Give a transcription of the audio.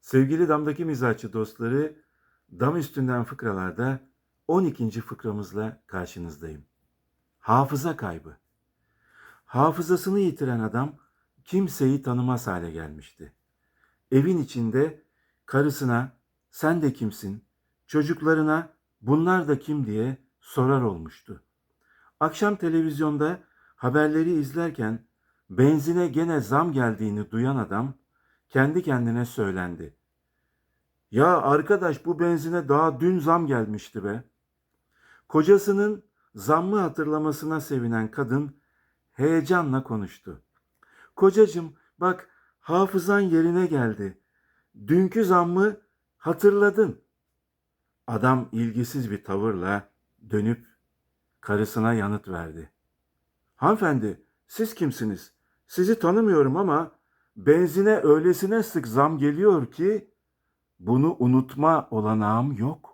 Sevgili damdaki mizahçı dostları, dam üstünden fıkralarda 12. fıkramızla karşınızdayım. Hafıza kaybı. Hafızasını yitiren adam kimseyi tanımaz hale gelmişti. Evin içinde karısına sen de kimsin, çocuklarına bunlar da kim diye sorar olmuştu. Akşam televizyonda haberleri izlerken benzine gene zam geldiğini duyan adam kendi kendine söylendi. Ya arkadaş bu benzine daha dün zam gelmişti be. Kocasının zammı hatırlamasına sevinen kadın heyecanla konuştu. Kocacım bak hafızan yerine geldi. Dünkü zammı hatırladın. Adam ilgisiz bir tavırla dönüp karısına yanıt verdi. Hanımefendi siz kimsiniz? Sizi tanımıyorum ama benzine öylesine sık zam geliyor ki bunu unutma olanağım yok.